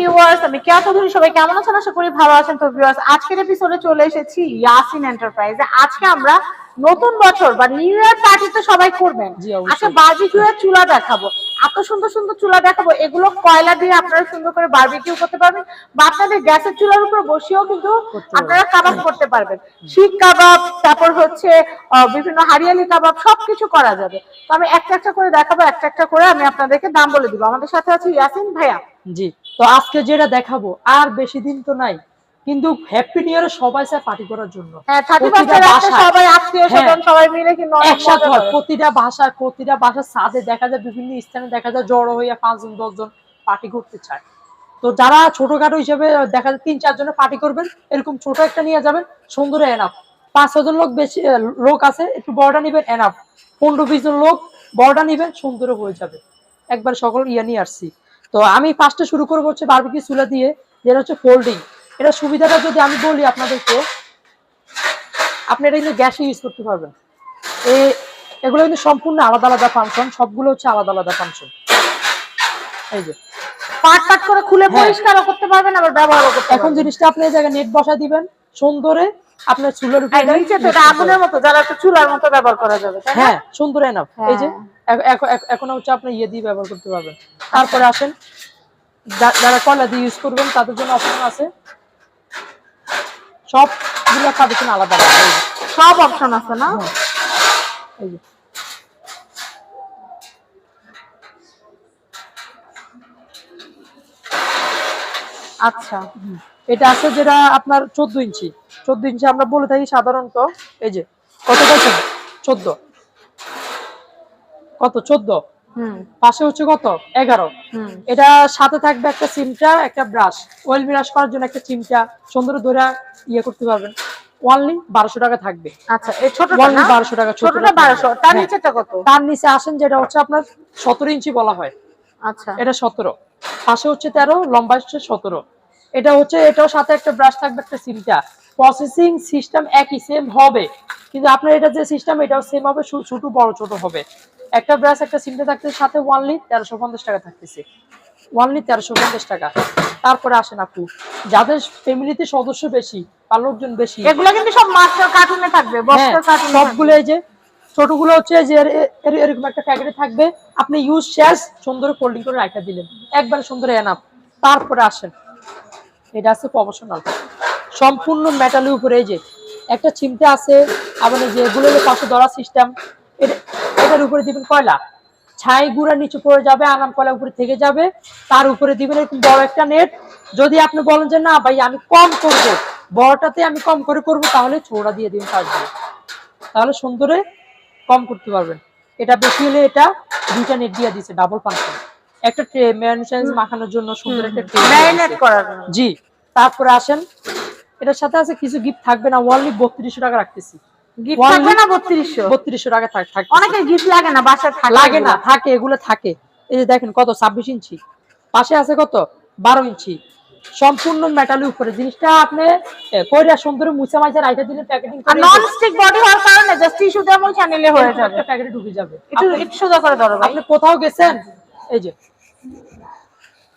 Viewers আমি চৌধুরী সবাই কেমন আছেন? আশা করি ভালো আছেন। তো ভিউয়ার্স আজকের এপিসোডে চলে এসেছি ইয়াসিন এন্টারপ্রাইজে আজকে আমরা নতুন বছর বা নিউ ইয়ার পার্টি তো সবাই করবেন। অবশ্যই। আজকে এর চুলা দেখাবো। এত সুন্দর সুন্দর চুলা দেখাবো। এগুলো কয়লা দিয়ে আপনারা সুন্দর করে বারবিকিউ করতে পারবেন বা আপনাদের গ্যাসের চুলার উপর বসেও কিন্তু আপনারা কাবাব করতে পারবেন। শিখ কাবাব তারপর হচ্ছে বিভিন্ন হারিয়ালি কাবাব সবকিছু করা যাবে। তো আমি একটা একটা করে দেখাবো একটা একটা করে আমি আপনাদেরকে দাম বলে দিব। আমাদের সাথে আছে ইয়াসিন ভাইয়া। জি তো আজকে যেটা দেখাবো আর বেশি দিন তো নাই। কিন্তু হ্যাপি নিউ ইয়ারে সবাই চায় পার্টি করার জন্য। হ্যাঁ সবাই আত্মীয় স্বজন হ্যাঁ। সবাই মিলে কিন্তু একসাথে মজা করে। প্রতিটা বাসায় প্রতিটা বাসার সাথে দেখা যায় বিভিন্ন স্থানে দেখা যায় জড়ো হইয়া পাঁচজন দশজন পার্টি করতে চায়। তো যারা ছোটখাটো হিসেবে দেখা যায় তিন চারজনের পার্টি করবেন এরকম ছোট একটা নিয়ে যাবেন সুন্দর এনাফ পাঁচ ছজন লোক বেশি লোক আছে একটু বড়টা নিবেন এনাফ পনেরো বিশ জন লোক বড়টা নিবেন সুন্দর হয়ে যাবে। একবার সকল ইয়ে নিয়ে আসছি। তো আমি ফার্স্টে শুরু করব হচ্ছে বারবিকি চুলা দিয়ে যেটা হচ্ছে ফোল্ডিং এটা সুবিধাটা যদি আমি বলি আপনাদেরকে আপনি এটা কিন্তু গ্যাসে ইউজ করতে পারবেন। এই এগুলো কিন্তু সম্পূর্ণ আলাদা আলাদা ফাংশন সবগুলো হচ্ছে আলাদা আলাদা ফাংশন এই যে। পাট পাট করে খুলে পরিষ্কার করতে পারবেন আবার ব্যবহারও করতে এখন জিনিসটা আপনি এই জায়গায় নেট বসা দিবেন সুন্দরে আপনার চুলের উপরে পারবেন নিচে তো আগুনের মতো যারা একটু চুলার মতো ব্যবহার করা যাবে হ্যাঁ সুন্দর এনাফ এই যে হ্যাঁ। এখ- এখ- এখন হচ্ছে আপনি ইয়ে দিয়ে ব্যবহার করতে পারবেন। তারপরে আসেন যা- যারা কয়লা দিয়ে ইউজ করবেন তাদের জন্য অপশন আছে। সবগুলো জন্য আলাদা আলাদা সব অপশন আছে না? হ্যাঁ। এই যে। আচ্ছা। এটা আছে যেটা আপনার চোদ্দ ইঞ্চি। চোদ্দ ইঞ্চি আমরা বলে থাকি সাধারণত এই যে কত বলছেন? চোদ্দ। কত? চোদ্দ। পাশে হচ্ছে কত? এগারো। হুম। এটা সাথে থাকবে একটা চিমটা একটা ব্রাশ। অয়েল ব্রাশ করার জন্য একটা চিমটা। সুন্দর ধরে ইয়ে করতে পারবেন। ওয়ানলি বারোশো টাকা থাকবে। আচ্ছা এই ছোটটা ওয়ানলি বারোশো টাকা ছোটটা ছোটটা বারোশো। তার হ্যাঁ। নিচেটা কত? তার নিচে আসেন যেটা হচ্ছে আপনার সতেরো ইঞ্চি বলা হয়। আচ্ছা। এটা সতেরো। পাশে হচ্ছে তেরো লম্বা হচ্ছে সতেরো। এটা হচ্ছে এটাও সাথে একটা ব্রাশ থাকবে একটা সিমটা। প্রসেসিং সিস্টেম একই সেম হবে। কিন্তু আপনার এটা যে সিস্টেম এটাও সেম হবে ছোট বড় ছোট হবে। একটা ব্রাশ একটা সিমটা থাকতে সাথে ওয়ানলি তেরোশো পঞ্চাশ টাকা থাকতেছে। ওয়ানলি তেরোশো পঞ্চাশ টাকা। তারপরে আসেন আপু যাদের ফ্যামিলিতে সদস্য বেশি বা লোকজন বেশি এগুলো কিন্তু সব মাস্টার কার্টুনে থাকবে হ্যাঁ, কার্টুনে সবগুলো এই যে ছোটগুলো হচ্ছে যে এর- এর- এরকম একটা প্যাকেটে থাকবে। আপনি ইউজ শেষ সুন্দর কোল্ডিং করে রাখা দিলেন। একবার সুন্দর এনাফ তারপরে আসেন এটা আছে প্রফেশনাল সম্পূর্ণ মেটালের উপরে এই যে একটা চিমটে আছে আবার যে এগুলো পাশে ধরা সিস্টেম এটার উপরে দিবেন কয়লা? ছাই গুঁড়া নিচে পড়ে যাবে আনাম কয়লা উপরে থেকে যাবে। তার উপরে দিবেন এরকম বড় একটা নেট। যদি আপনি বলেন যে না ভাই আমি কম করব বড়টাতে আমি কম করে করব তাহলে ছোড়া দিয়ে পাঁচ দিয়ে তাহলে সুন্দরে কম করতে পারবেন। এটা বেশি হলে এটা দুইটা নেট দিয়ে দিছে ডাবল ফাংশন একটা ট্রে ম্যানুফ্যাকচারিং মাখানোর জন্য সুন্দর একটা ট্রে ম্যারিনেট করার জি তারপরে আসেন। এটার সাথে আছে কিছু গিফট থাকবে না ওয়ানলি বত্রিশশো টাকা রাখতেছি। গিফট থাকবে না বত্রিশশো। বত্রিশশো টাকা থাক থাকবে অনেকে গিফট লাগে না বাসায় থাকে লাগে না থাকে এগুলো থাকে। এই যে দেখেন কত ছাব্বিশ ইঞ্চি। পাশে আছে কত? বারো ইঞ্চি। সম্পূর্ণ মেটালের উপরে। জিনিসটা আপনি কইরা সুন্দর মুছা মাইছা রাইখা দিলে প্যাকেটিং করে নন স্টিক বডি হওয়ার কারণে জাস্ট টিস্যু দিয়ে মুছে নিলে হয়ে যাবে। প্যাকেটে ঢুকে যাবে। একটু একটু সোজা করে ধরো আপনি কোথাও গেছেন? এই যে।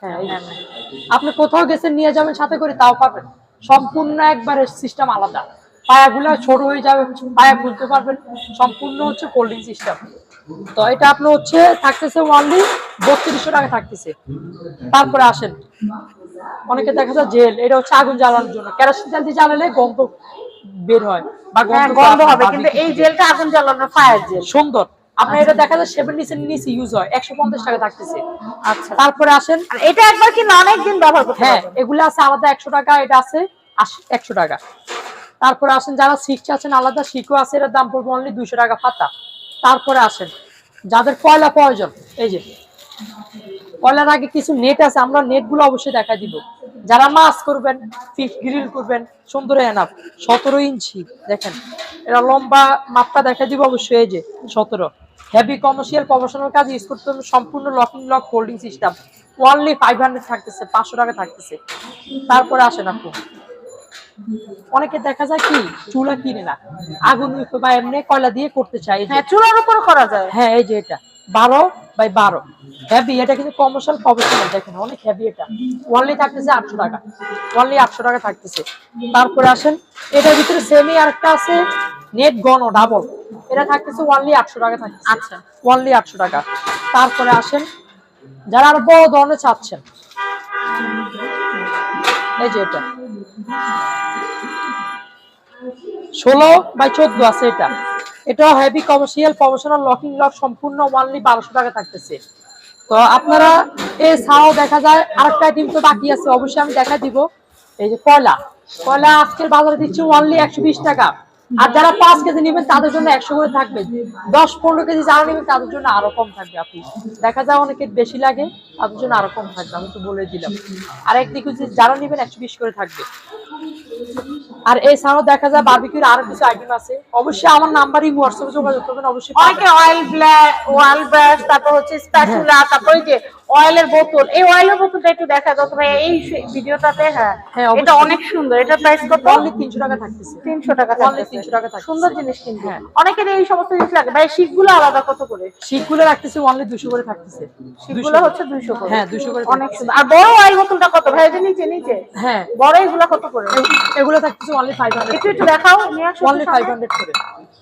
হ্যাঁ আপনি কোথাও গেছেন নিয়ে যাবেন সাথে করে তাও পাবেন। সম্পূর্ণ একবারে সিস্টেম আলাদা। পায়াগুলো ছোট হয়ে যাবে পায়া খুলতে পারবেন। সম্পূর্ণ হচ্ছে কোল্ডিং সিস্টেম তো এটা আপনার হচ্ছে থাকতেছে ওয়ানলি বত্রিশশো টাকা থাকতেছে। তারপরে আসেন। অনেকে দেখা যায় জেল এটা হচ্ছে আগুন জ্বালানোর জন্য। কেরোসিন তেল দিয়ে জ্বালালে গন্ধ বের হয় বা হ্যাঁ গন্ধ গন্ধ হবে কিন্তু এই জেলটা আগুন জ্বালানোর ফায়ার জেল। সুন্দর। আপনার এটা দেখা যায় সেভেন নিচে নিচে ইউজ হয় একশো পঞ্চাশ টাকা থাকতেছে। আচ্ছা। তারপরে আসেন। এটা একবার কি না অনেক দিন ব্যবহার করতে হ্যাঁ এগুলো আছে আলাদা একশো টাকা এটা আছে একশো টাকা। তারপরে আসেন, যারা শিখছে আছেন, আলাদা শিখও আছে এটার দাম পড়বে অনলি দুইশো টাকা পাতা। তারপরে আসেন, যাদের কয়লা প্রয়োজন, এই যে, কয়লার আগে কিছু নেট আছে, আমরা নেটগুলো অবশ্যই দেখা দিব। যারা মাছ করবেন ফিশ গ্রিল করবেন, সুন্দর এনাফ সতেরো ইঞ্চি, দেখেন, এরা লম্বা মাপটা দেখা দিব অবশ্যই, এই যে, সতেরো। হেভি কমার্শিয়াল প্রফেশনাল কাজ ইউজ করতে হবে, সম্পূর্ণ locking lock holding system only five hundred থাকতেছে, পাঁচশো টাকা থাকতেছে। তারপরে আসেন আপু অনেকে দেখা যায় কি চুলা কিনে না। আগুন বা এমনি কয়লা দিয়ে করতে চাই হ্যাঁ চুলার উপর করা যায়। হ্যাঁ এই যে এটা। বারো বাই বারো। হেভি এটা কিন্তু কমার্শিয়াল প্রফেশনাল দেখেন অনেক হেভি এটা। ওয়ানলি থাকতেছে আটশো টাকা। ওয়ানলি আটশো টাকা থাকতেছে। তারপরে আসেন এটার ভিতরে সেমি আরেকটা আছে নেট গন ডাবল এটা থাকতেছে ওয়ানলি আটশো টাকা থাকতেছে। আচ্ছা। ওয়ানলি আটশো টাকা। তারপরে আসেন যারা আরও বড় ধরনের চাচ্ছেন। এই যে এটা। ষোলো বাই চোদ্দ আছে এটা। এটা heavy commercial professional locking lock সম্পূর্ণ ওয়ানলি বারোশো টাকা থাকতেছে। তো আপনারা এ ছাড়াও দেখা যায় আরেকটা আইটেম তো বাকি আছে, অবশ্যই আমি দেখা দিব। এই যে কয়লা। কয়লা আজকের বাজারে দিচ্ছে ওয়ানলি একশো বিশ টাকা। আর যারা পাঁচ কেজি নেবেন তাদের জন্য একশো করে থাকবে। দশ পনেরো কেজি যারা নেবেন তাদের জন্য আরও কম থাকবে আপনি দেখা যায় অনেকের বেশি লাগে তাদের জন্য আরও কম থাকবে আমি তো বলে দিলাম। আর একদিকে যারা নেবেন একশো বিশ করে থাকবে। আর এছাড়াও দেখা যায় বারবিকিউর আরও কিছু আইটেম আছে। অবশ্যই আমার নাম্বারই হোয়াটসঅ্যাপে যোগাযোগ করবেন অবশ্যই। অনেকে অয়েল ব্ল্যাক ওয়াল ব্রাশ তারপর হচ্ছে স্প্যাচুলা তারপর যে অয়েলের বোতল। এই অয়েলের বোতলটা একটু দেখা দাও তবে এই ভিডিওটাতে হ্যাঁ। হ্যাঁ, এটা অনেক সুন্দর। এটা প্রাইস কত? অনলি তিনশো টাকা থাকতেছে। তিনশো টাকা Only থাকতেছে। 300 টাকা থাকতেছে। সুন্দর জিনিস কিন্তু। হ্যাঁ। অনেকের এই সমস্ত জিনিস লাগে। ভাই শিখগুলো আলাদা কত করে? শিখগুলো রাখতেছে অনলি দুশো করে থাকতেছে। শিখগুলো হচ্ছে দুইশো করে। হ্যাঁ, 200 করে অনেক সুন্দর। আর বড় অয়েল বোতলটা কত? ভাই এটা নিচে নিচে? হ্যাঁ। বড় এগুলো কত করে? এগুলো থাকতেছে অনলি ফাইভ হান্ড্রেড একটু একটু দেখাও অনলি একটু ফাইভ সামনে। হান্ড্রেড করে।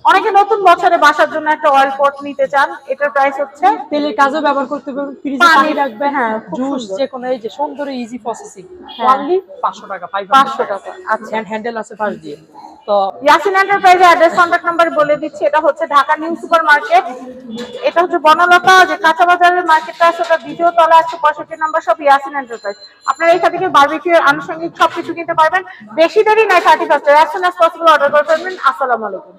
অনেকে নতুন বছরে বাসার জন্য একটা অয়েল পট নিতে চান এটার প্রাইস হচ্ছে তেলের কাজেও ব্যবহার করতে পারবেন ফ্রিজে পানি, রাখবেন হ্যাঁ, জুস। যে কোনো এই যে সুন্দর ইজি প্রসেসিং। অনলি পাঁচশো টাকা 500 টাকা, আচ্ছা। হ্যান্ড হ্যান্ডেল আছে পাশ দিয়ে। তো ইয়াসিন এন্টারপ্রাইজের অ্যাড্রেস কন্ট্যাক্ট নাম্বার বলে দিচ্ছি এটা হচ্ছে ঢাকা নিউ সুপার মার্কেট এটা হচ্ছে বনলতা যে কাঁচা বাজারের মার্কেটটা আছে ওটা দ্বিতীয় তলা একশো পঁয়ষট্টি নাম্বার সব ইয়াসিন এন্টারপ্রাইজ আপনারা এখান থেকে বারবিকিউ আনুষঙ্গিক সবকিছু কিনতে পারবেন। বেশি দেরি নাই thirty first as soon as possible order করে ফেলবেন। আসসালামু আলাইকুম।